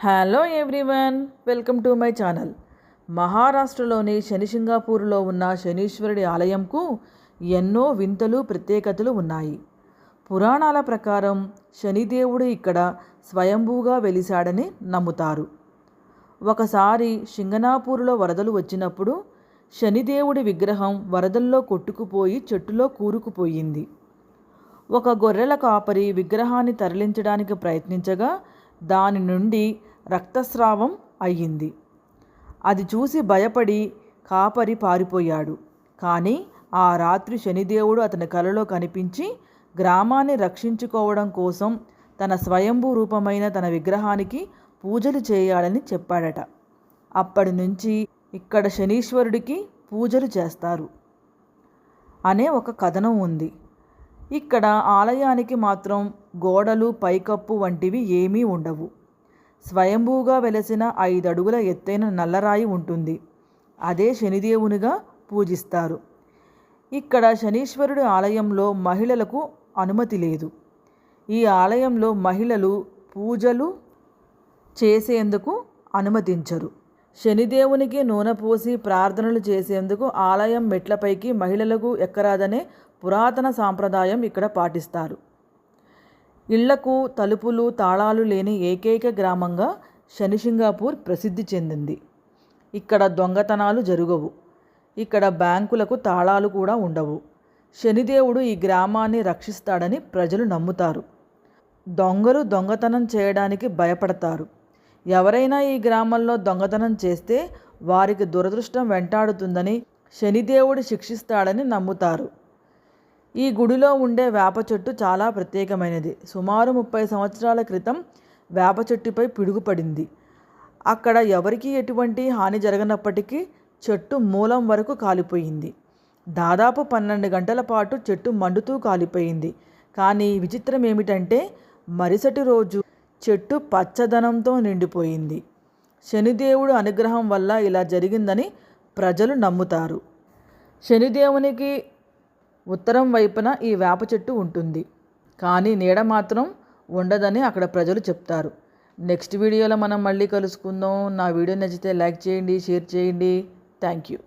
Hello everyone welcome to my channel మహారాష్ట్రలోని శనిసింగాపూర్లో ఉన్న శనీశ్వరుడి ఆలయంకు ఎన్నో వింతలు ప్రత్యేకతలు ఉన్నాయి. పురాణాల ప్రకారం శనిదేవుడు ఇక్కడ స్వయంభూగా వెలిశాడని నమ్ముతారు. ఒకసారి సింగనాపూర్లో వరదలు వచ్చినప్పుడు శనిదేవుడి విగ్రహం వరదల్లో కొట్టుకుపోయి చెట్టులో కూరుకుపోయింది. ఒక గొర్రెల కాపరి విగ్రహాన్ని తరలించడానికి ప్రయత్నించగా దాని నుండి రక్తస్రావం అయ్యింది. అది చూసి భయపడి కాపరి పారిపోయాడు. కానీ ఆ రాత్రి శనిదేవుడు అతని కలలో కనిపించి గ్రామాన్ని రక్షించుకోవడం కోసం తన స్వయంభూ రూపమైన తన విగ్రహానికి పూజలు చేయాలని చెప్పాడట. అప్పటి నుంచి ఇక్కడ శనీశ్వరుడికి పూజలు చేస్తారు అనే ఒక కథనం ఉంది. ఇక్కడ ఆలయానికి మాత్రం గోడలు పైకప్పు వంటివి ఏమీ ఉండవు. స్వయంభూగా వెలసిన ఐదడుగుల ఎత్తైన నల్లరాయి ఉంటుంది. అదే శనిదేవునిగా పూజిస్తారు. ఇక్కడ శనీశ్వరుడి ఆలయంలో మహిళలకు అనుమతి లేదు. ఈ ఆలయంలో మహిళలు పూజలు చేసేందుకు అనుమతించరు. శనిదేవునికి నూనె పోసి ప్రార్థనలు చేసేందుకు ఆలయం మెట్లపైకి మహిళలకు ఎక్కరాదనే పురాతన సాంప్రదాయం ఇక్కడ పాటిస్తారు. ఇళ్ళకు తలుపులు తాళాలు లేని ఏకైక గ్రామంగా శనిసింగాపూర్ ప్రసిద్ధి చెందింది. ఇక్కడ దొంగతనాలు జరగవు. ఇక్కడ బ్యాంకులకు తాళాలు కూడా ఉండవు. శనిదేవుడు ఈ గ్రామాన్ని రక్షిస్తాడని ప్రజలు నమ్ముతారు. దొంగలు దొంగతనం చేయడానికి భయపడతారు. ఎవరైనా ఈ గ్రామంలో దొంగతనం చేస్తే వారికి దురదృష్టం వెంటాడుతుందని శనిదేవుడు శిక్షిస్తాడని నమ్ముతారు. ఈ గుడిలో ఉండే వేప చెట్టు చాలా ప్రత్యేకమైనది. సుమారు ముప్పై సంవత్సరాల క్రితం వేప చెట్టుపై పిడుగుపడింది. అక్కడ ఎవరికీ ఎటువంటి హాని జరగనప్పటికీ చెట్టు మూలం వరకు కాలిపోయింది. దాదాపు పన్నెండు గంటల పాటు చెట్టు మండుతూ కాలిపోయింది. కానీ విచిత్రం ఏమిటంటే మరుసటి రోజు చెట్టు పచ్చదనంతో నిండిపోయింది. శనిదేవుడు అనుగ్రహం వల్ల ఇలా జరిగిందని ప్రజలు నమ్ముతారు. శనిదేవునికి ఉత్తరం వైపున ఈ వేప చెట్టు ఉంటుంది. కానీ నీడ మాత్రం ఉండదని అక్కడ ప్రజలు చెప్తారు. నెక్స్ట్ వీడియోలో మనం మళ్ళీ కలుసుకుందాం. నా వీడియో నచ్చితే లైక్ చేయండి షేర్ చేయండి. Thank you.